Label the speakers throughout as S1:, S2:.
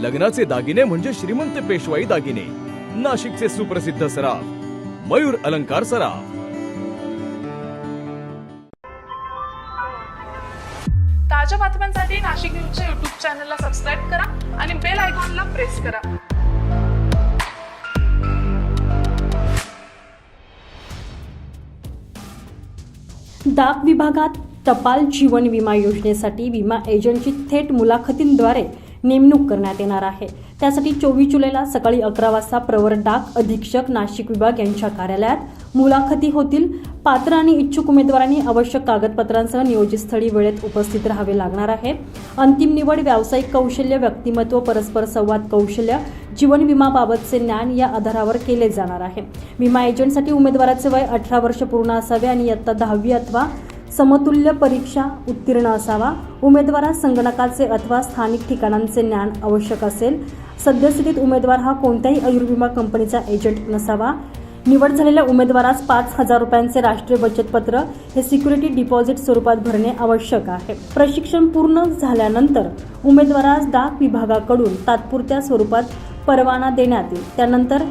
S1: लग्नाचे दागिने म्हणजे श्रीमंत पेशवाई दागिने. नाशिकचे सुप्रसिद्ध सराफ मयूर अलंकार सराफ.
S2: ताज्या बातम्यांसाठी नाशिक न्यूजच्या युट्यूब चॅनलला सबस्क्राईब करा आणि बेल आयकॉनला प्रेस करा.
S3: डाक विभागात टपाल जीवन विमा योजनेसाठी विमा एजंटची थेट मुलाखतींद्वारे नेमणूक करण्यात येणार आहे. त्यासाठी चोवीस जुलैला सकाळी अकरा वाजता प्रवर डाक अधीक्षक नाशिक विभाग यांच्या कार्यालयात मुलाखती होतील. पात्र आणि इच्छुक उमेदवारांनी आवश्यक कागदपत्रांसह नियोजित स्थळी वेळेत उपस्थित राहावे लागणार आहे. अंतिम निवड व्यावसायिक कौशल्य व्यक्तिमत्व परस्पर संवाद कौशल्य जीवन विमाबाबतचे ज्ञान या आधारावर केले जाणार आहे. विमा एजंटसाठी उमेदवाराचे वय अठरा वर्ष पूर्ण असावे आणि इयत्ता दहावी अथवा समतुल्य परीक्षा उत्तीर्ण असावा. उमेदवारास संगणकाचे अथवा स्थानिक ठिकाणांचे ज्ञान आवश्यक असेल. सद्यस्थितीत उमेदवार हा कोणत्याही आयुर्विमा कंपनीचा एजंट नसावा. निवड झालेल्या उमेदवारास पाच हजार रुपयांचे राष्ट्रीय बचत पत्र हे सिक्युरिटी डिपॉझिट स्वरूपात भरणे आवश्यक आहे. प्रशिक्षण पूर्ण झाल्यानंतर उमेदवारास डाक विभागाकडून तात्पुरत्या स्वरूपात परवाना देण्यात येईल. त्यानंतर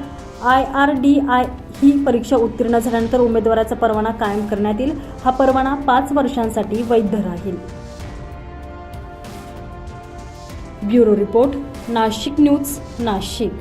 S3: आय आर डी आय ही परीक्षा उत्तीर्ण झाल्यानंतर उमेदवाराचा परवाना कायम करण्यात येईल. हा परवाना पाच वर्षांसाठी वैध राहील. Bureau report Nashik news Nashik.